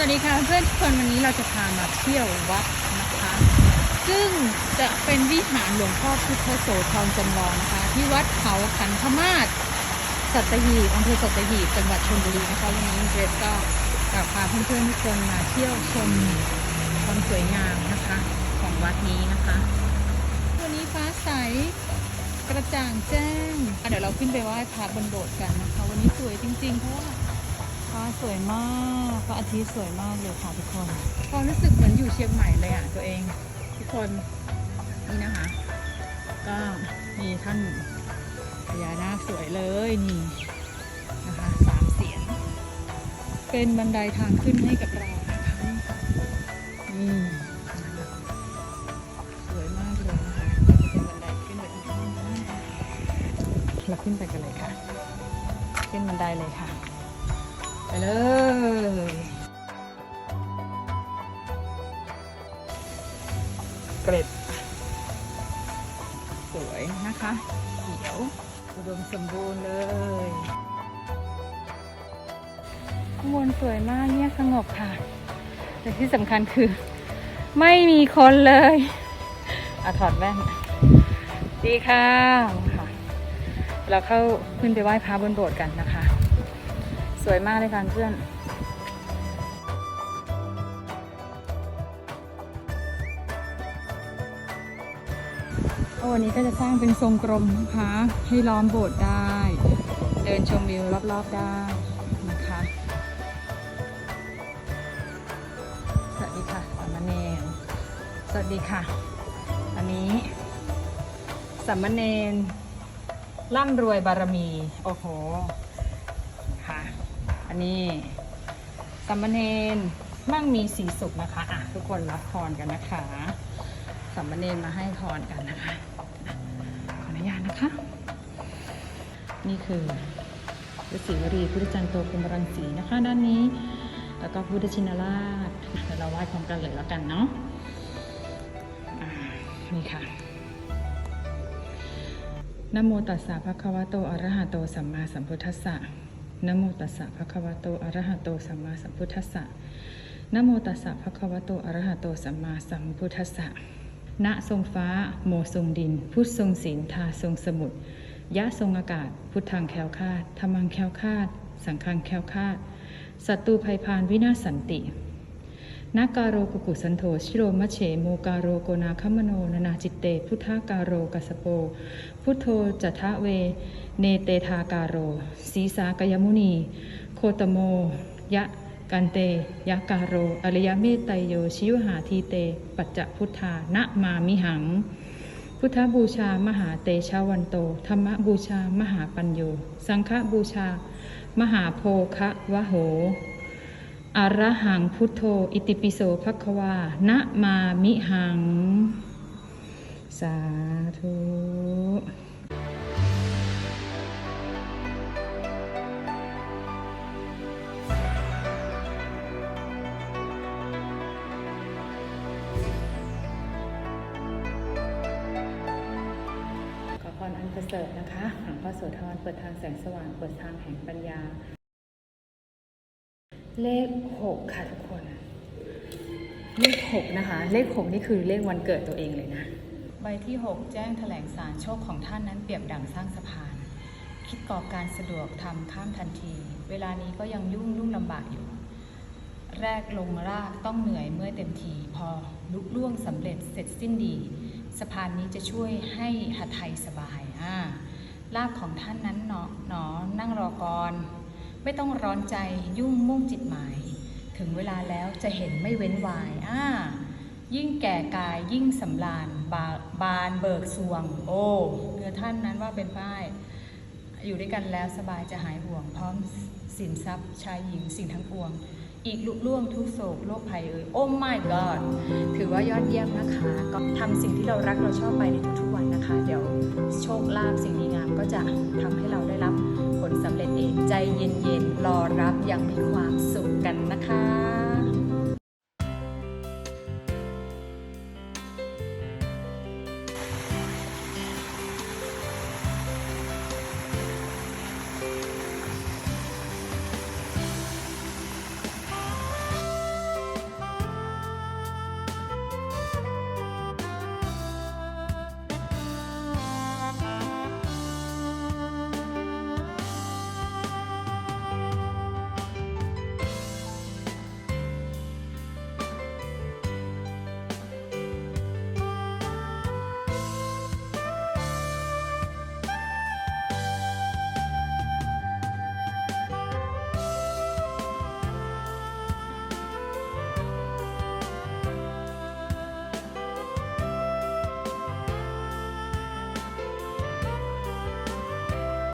วัสดีค่ะเพื่อนทุกคนวันนี้เราจะพามาเที่ยววัดนะคะ ซึ่งจะเป็นวิหารหลวงพ่อพุทธโสธรจำลองนะคะ ที่วัดเขาขันธมาศสัตหีบอำเภอสัตหีบจังหวัดชลบุรีนะคะวันนี้เกรซก็จะพาเพื่อนๆทุกคนมาเที่ยวชมความสวยงามนะคะ ของวัดนี้นะคะ วันนี้ฟ้าใสกระจ่างแจ้งเดี๋ยวเราขึ้นไปไหว้พระบนโบสถ์กันนะคะ วันนี้สวยจริง ๆ เพราะว่า ฟ้าสวยมากพระอาทิตย์สวยมากเลยค่ะทุกคนความรู้สึกเหมือนอยู่เชียงใหม่เลยอะตัวเอง ทุกคนนี่นะคะ ก็มีท่านพญานาคสวยเลยนี่นะคะสามเสียน เป็นบันไดทางขึ้นให้กับเรานะคะนี่สวยมากเลยนะคะเป็นบันไดขึ้นแบบนี้เราขึ้นไปกันเลยค่ะ ขึ้นบันไดเลยค่ะ ไปเลย เกร็ด สวยนะคะ เขียว อุดมสมบูรณ์เลยข้างบนสวยมากเงียบสงบค่ะ แต่ที่สำคัญคือ ไม่มีคนเลยอะถอดแว่น ดีค่ะ เราเข้าขึ้นไปไหว้พระบนโบสถ์กันนะคะ วยมากเลยค่ะเพื่อนวันนี้ก็จะสร้างเป็นทรงกลมนะคะ ให้ล้อมโบสถ์ได้ เดินชมวิวรอบๆได้นะคะสวัสดีค่ะสามเณรสวัสดีค่ะ อันนี้สามเณรร่ำรวยบารมี โอ้โหค่ะ อันนี้สามมเณรมั่งมีสีสุขนะคะอะทุกคนรับพรกันนะคะสามมเณรมาให้พรกันนะคะอะขออนุญาตนะคะ นี่คือฤาษีวรีพุทธจันทร์โตกุมรังสีนะคะ ด้านนี้ แล้วก็พุทธชินราชเดี๋ยวเราไหว้พร้อมกันเลยแล้วกันเนาะนี่ค่ะนโมตัสสะภะคะวะโต อะระหะโต สัมมาสัมพุทธัสสะ นโมตัสสะภะคะวะโตอะระหะโตสัมมาสัมพุทธัสสะนโมตัสสะภะคะวะโตอะระหะโตสัมมาสัมพุทธัสสะณทรงฟ้า โมทรงดิน พุทธทรงศีลทาทรงสมุทรยะทรงอากาศ พุทธังแคล้วคาดธรรมังแคล้วคาด สังฆังแคล้วคาดศัตรูภัยพานวินาศสันติ นาการโรกุกุสันโธชิโรมะเฉโมการโรโกนาคมโนนานาจิตเต พุทธาการโรกัสโป พุทโธจัทะเว เนเตทาการโรสีสากยมุนี โคตโม ยะกันเตยะการโรอริยเมตไตโยชิวหาทีเต ปัจจพุทธานะมามิหัง พุทธบูชามหาเตชะวันโต ธรรมบูชามหาปัญโย สังฆบูชา มหาโพคะวะโห อระหังพุทโธ อิติปิโสภควา นะมามิหัง สาธุขอพรอันประเสริฐนะคะ หลวงพ่อโสธรเปิดทางแสงสว่าง เปิดทางแห่งปัญญา เลขหกค่ะทุกคน เลขหกนะคะ เลขหกนี่คือเลขวันเกิดตัวเองเลยนะ ใบที่6แจ้งแถลงสารโชคของท่านนั้นเปรียบดังสร้างสะพาน คิดก่อการสะดวกทำข้ามทันที เวลานี้ก็ยังยุ่งลุ่งลำบากอยู่ แรกลงรากต้องเหนื่อยเมื่อเต็มทีพอลุล่วงสำเร็จเสร็จสิ้นดี สะพานนี้จะช่วยให้หัไทยสบายอ่าลาบของท่านนั้นหนอหนอนั่งรอก่อน ไม่ต้องร้อนใจยุ่งมุ่งจิตหมาย ถึงเวลาแล้วจะเห็นไม่เว้นวายอ่ายิ่งแก่กายยิ่งสำราญบาบานเบิกสวง โอ้เนือท่านนั้นว่าเป็นป้าย อยู่ด้วยกันแล้วสบายจะหายห่วง พร้อมสินทรัพย์ชายหญิงสิ่งทั้งปวง อีกลุล่วงทุกโศกโรคภัยเอ่ยโอ้ my god ถือว่ายอดเยี่ยมนะคะ ก็ทำสิ่งที่เรารักเราชอบไปในทุกๆวันนะคะ เดี๋ยว โชคลาภสิ่งดีงามก็จะทำให้เราได้รับผลสำเร็จเองใจเย็นๆรอรับอย่างมีความสุขกันนะคะ